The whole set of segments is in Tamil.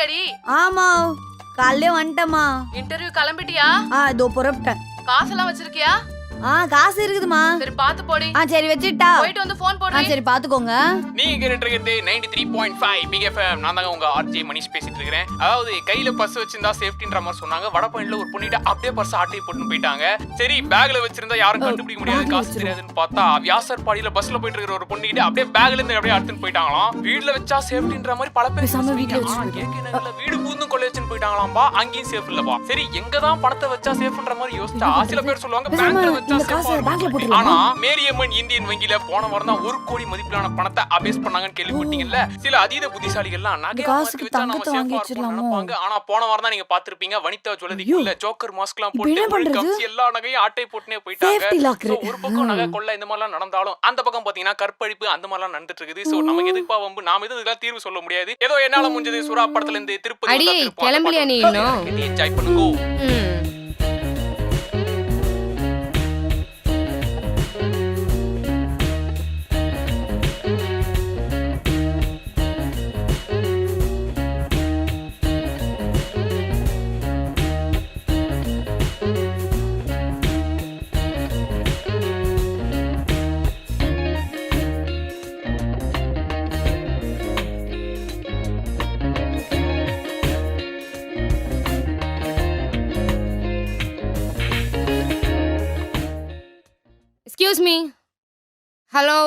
கிளம்பிட்டியாடி ஆமா காலையிலே வந்துட்டேம்மா. இன்டர்வியூ கிளம்பிட்டியா? ஆ இதோ புறப்பட்டேன். காசெல்லாம் வச்சிருக்கியா? ஆ காசு இருக்குதுமா சரி பாத்து போடி. ஆ சரி வச்சுட்டா. போயிட்டு வந்து போன் ஆ போடுறேன் சரி பாத்துக்கோங்க நீங்க கேட்டுட்டு இருக்கிறது ninety three point five big FM நான் தாங்க உங்க ஆர்ஜே மணிஷ் பேசிட்டு இருக்கிறேன். அதாவது கையில பர்ஸ் வச்சிருந்தா சேஃப்டின்ற மாதிரி சொன்னாங்க. வட பாயிண்ட்ல ஒரு பொண்ணிட்ட அப்படியே பர்ஸ் ஆட்டி போட்டு போயிட்டாங்க. சரி பேக்ல வச்சிருந்தா யாரும் கண்டுபிடிக்க முடியாது. காசு. தெரியாதுன்னு பார்த்தா வியாசர் பாடியில பஸ்ல போயிட்டு இருக்கிற ஒரு பொண்ணிட்ட அப்படியே பேக்ல இருந்து அப்படியே எடுத்துன்னு போயிட்டாங்களாம். வீட்ல வச்சா சேஃப்டின்ற மாதிரி பல பேர் பேசாம வீட்ல வீடு பூந்தும் கொள்ளை வச்சுன்னு போயிட்டாங்களாம்பா. அங்கேயும் சேஃப் இல்லப்பா. சரி எங்க தான் பணத்தை வச்சா சேஃப்ன்ற மாதிரி யோசிச்சா சில பேர் சொல்லுவாங்க பேங்க்ல காசை பேங்க்ல? ஆனா மேரியம்மன் இந்தியன் வங்கியில போன வாரம் தான் ஒரு கோடி மதிப்பிலான பணத்தை அபேஸ் பண்ணாங்கன்னு கேள்விப்பட்டீங்கல்ல? சில அதீத புத்திசாலிகள்லாம் நகையா காசுக்கு நம்ம. ஆனா போன வாரம் தான் நீங்க பாத்திருப்பீங்க வனிதா ஜுவல்லரிக்குள்ள ஜோக்கர் மாஸ்க்லாம் போட்டு? கம்சி எல்லா நகையும் ஆட்டை போட்டுனே போயிட்டாங்க. ஒரு பக்கம் நகை கொள்ள இந்த மாதிரிலாம் நடந்தாலும் அந்த பக்கம் பாத்தீங்கன்னா கற்பழிப்பு அந்த மாதிரிலாம் நடந்துட்டு இருக்குது சோ நமக்கு எதுக்குப்பா வம்பு? நாம எதுவும் இதுக்கெல்லாம் தீர்வு சொல்ல முடியாது. ஏதோ என்னால முடிஞ்சது. சுறா படத்துல இருந்து திருப்பதி கிளம்பலையா நீ என்ஜாய் பண்ணுங்க. எக்ஸ்கியூஸ் மீ ஹலோ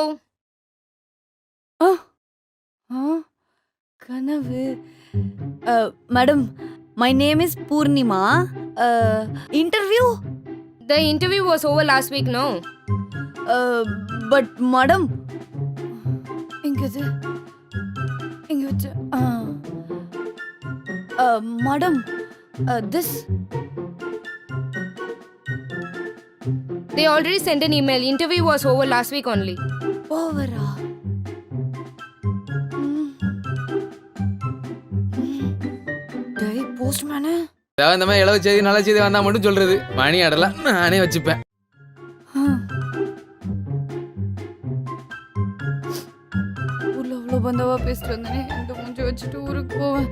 கனவு. Madam my name is Poornima interview the interview was over last week no but madam எங்கது? எங்க madam this they already sent an email interview was over last week only ஓவரா டேய் போஸ்ட்மேனு அதாவது இந்த மாதிரி இளவு செய்தி நல்ல செய்தி வந்தா மட்டும் சொல்றது. மணி ஆடலாம் நானே வச்சுப்பேன். ஊர்ல அவ்வளோ பந்தவா பேசிட்டு வந்தேனே. இந்த மூஞ்சி வச்சுட்டு ஊருக்கு போவேன்.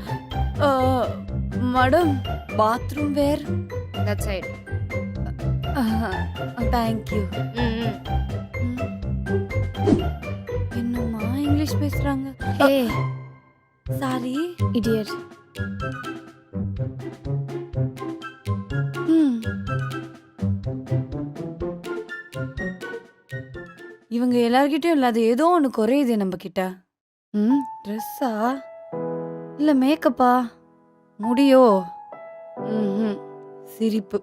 Madam bathroom where that side thank you என்னம்மா இங்கிலீஷ் பேசுறாங்க? ஹே. சாரி இடியட் இவங்க எல்லார்கிட்டயும் இல்லாத ஏதோ ஒன்று குறையுது நம்ம கிட்ட ம் ட்ரெஸ்ஸா இல்லை மேக்கப்பா முடியோ? ம் சிரிப்பு.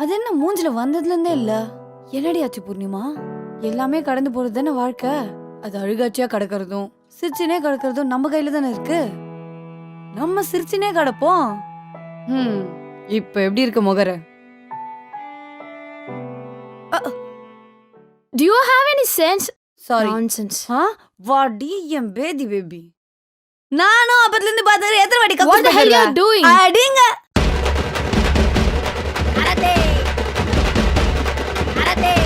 அது என்ன மூஞ்சில வந்ததுலேருந்தே இல்ல? என்னடி ஆச்சு பூர்ணிமா? எல்லாமே கடந்து போறது தானே வாழ்க்கை? அது அழுகாச்சியா கிடக்கிறதும் சிரிச்சினே கிடக்கிறதும் நம்ம கையில தானே இருக்கு? நம்ம சிரிச்சினே கிடப்போம். ம் இப்ப எப்படி இருக்கு முகர? Do you have any sense? Sorry Nonsense. ஆ? வாடி என் பேதி பேபி நானும் அப்பத்துல இருந்து பார்த்தது எத்தனை வாட்டி doing? அடிங்க natin!